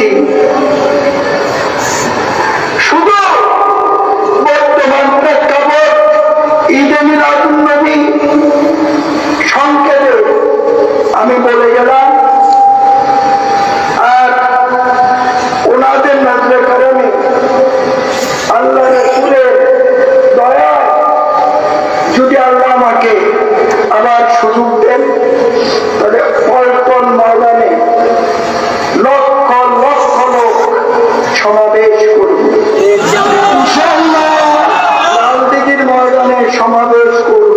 বলছি শুধু বর্তমান প্রেক্ষাপট, ঈদে মিলাদুন্নবী সংক্ষেপে আমি বলে গেলাম, আর ওনাদের কারণে দয়া যদি আল্লাহ করব।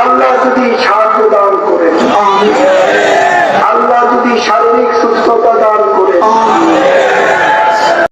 আল্লাহ যদি সাহায্য দান করেন।